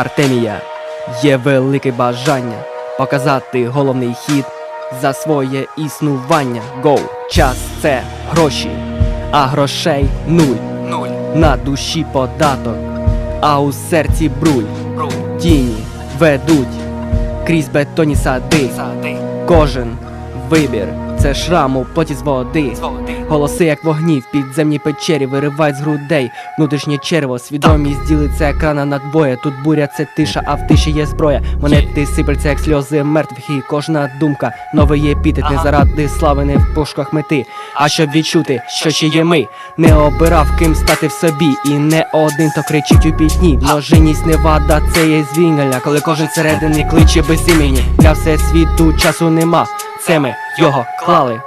Артемія. Є велике бажання показати головний хід за своє існування. Гоу, час це гроші, а грошей нуль. Нуль. На душі податок, а у серці бруль. Бруль. Тіні ведуть крізь бетонні сади. Сади. Кожен вибір це шрам у поті з води. Голоси, як вогні в підземній печері, виривають з грудей внутрішнє черво, свідомість ділиться екрана надбоє. Тут буря це тиша, а в тиші є зброя. Монети сипляться, як сльози мертвих, і кожна думка новий епітет не заради слави, не в пошуках мети. А щоб відчути, що ще є ми, не обирав ким стати в собі, і не один, то кричить у пітні. Множинність не вада, це є звільнення, коли кожен середини кличе без імені. Для всесвіту часу нема. Це ми його клали.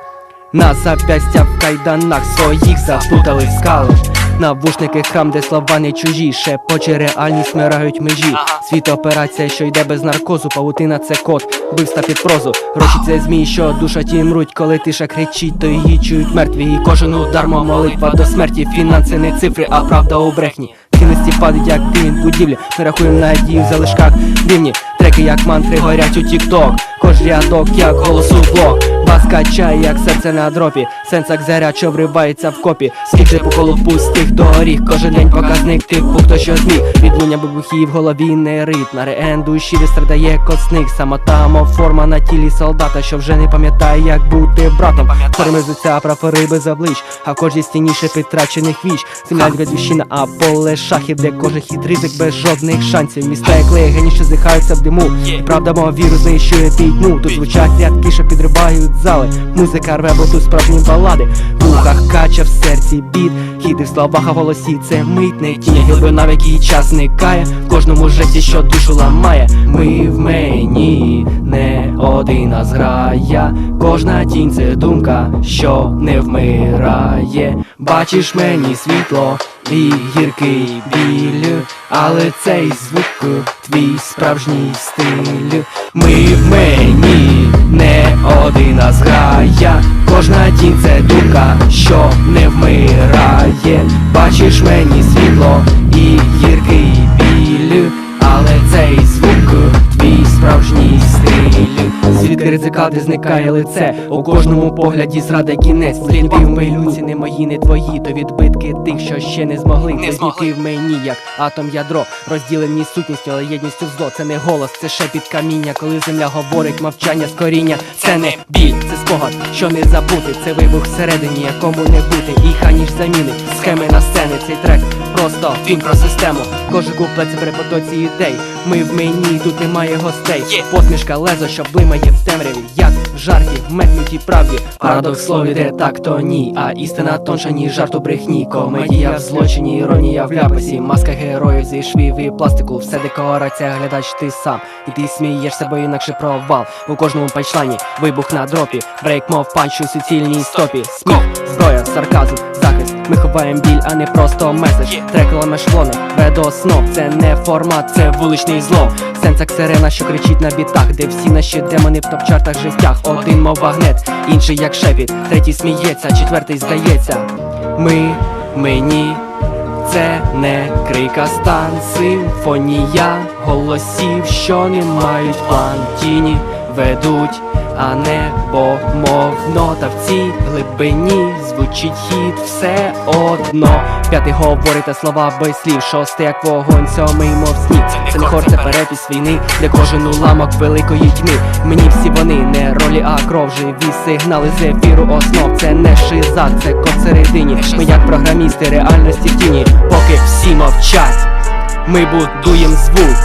На запястя в кайданах своїх запутали скали Навушники храм, де слова не чужі, шепоче реальність мирають межі. Світ операція, що йде без наркозу, павутина це код, вбивства під прозу. Гроші це змій, що душа ті мруть, коли тиша кричить, то її чують мертві. І кожен удар, молитва до смерті. Фінанси не цифри, а правда у брехні. Цінності падають, як тим будівлі. Ми рахуємо надію в залишках дивні. Треки, як мантри, горять у тік-ток. Кож рядок, як голосу блок. Вас качає, як серце на дропі. Сенсак заряд, що вривається в копі. Скільки по пустих доріг. Кожен день показник типу, хто що зміг. Відлуння вибухів в голові не рит. На реен душі вистрадає коцник. Самота, мов форма на тілі солдата, що вже не пам'ятає, як бути братом. Перемизуться прапори без облич, а кожній стіні ще підтрачених віч. Земля батьківщина, а поле шахів, де кожен хід ризик без жодних шансів. Міста як легені, що зихаються в диму. І правда, мова віру знищує пітьму. Тут звучать рядки, що підривають зали. Музика рве, бо тут справжні балади. В вухах кача в серці бід. Хіти в словах, а в голосі це митне тіння. Глибина, в якій час зникає. В кожному житті, що душу ламає. Ми в мені не один, а зграя. Кожна тінь це думка, що не вмирає. Бачиш мені світло і гіркий біль, але цей звук твій справжній стиль. Ми в мені не один, а зграя. Кожна тінь це думка, що не вмирає. Бачиш мені світло і гіркий біль, Ризикати зникає лице. У кожному погляді зрада кінець. Сліди в милюці не мої, не твої. То відбитки тих, що ще не змогли. Не змогли. в мені, як атом ядро. Розділені сутністю, але єдністю зло. Це не голос, це шепіт каміння. Коли земля говорить мовчання з коріння. Це не біль, це спогад, що не забути. Це вибух всередині, якому не бути. І хай заміни, схеми на сцени. Цей трек просто він про систему. Кожен куплет це при потоці ідей Ми в мені, тут немає гостей Є. Посмішка лезо, що блимає в темряві, як в жарті, в правді. Парадокс слові, де так, то ні, а істина тонша, ніж жарт у брехні. Комедія в злочині, іронія в ляпасі, маска героїв зі швів і пластику, все декорація, глядач ти сам. І ти смієшся, бо інакше провал. У кожному панчлайні вибух на дропі, брейк, мов панч у суцільній стопі. Сміх, зброя, сарказм. Ми ховаємо біль, а не просто меседж. Трек ламе шлони, ведо снов, це не формат, це вуличний злом. Сенсак сирена, що кричить на бітах, де всі наші демони в топ-чартах життях. Один мов вагнет, інший як шепіт, третій сміється, четвертий здається. Ми, мені, це не крик, а стан, симфонія голосів, що не мають план. Тіні ведуть, а небо мов нота в цій глибині звучить хід все одно. П'ятий говорить та слова без слів, шостий як вогонь, сьомий мов сніг. Це не хор, це перепис війни, де кожен уламок великої тьми. Мені всі вони не ролі, а кров живі сигнали з ефіру основ. Це не шиза, це код всередині. Ми як програмісти реальності в тіні, поки всі мовчать. Ми будуєм звук,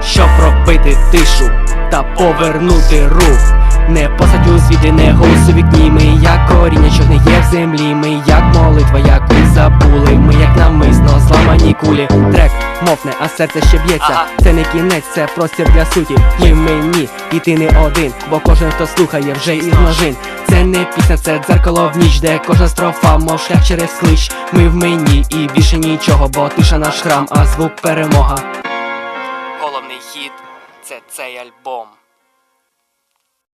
щоб пробити тишу та повернути рух. Не посадь у світи, не голос у вікні. Ми як коріння, що гниє в землі. Ми як молитва, яку забули. Ми як намисно зламані кулі. Трек мовне, а серце ще б'ється. Ага. Це не кінець, це простір для суті. Ми мені, і ти не один, бо кожен, хто слухає, вже із ножин. Це не пісня, це дзеркало в ніч, де кожна строфа, мов шлях через клич. Ми в мені і більше нічого, бо тиша наш храм, а звук перемога. Головний хід це цей альбом.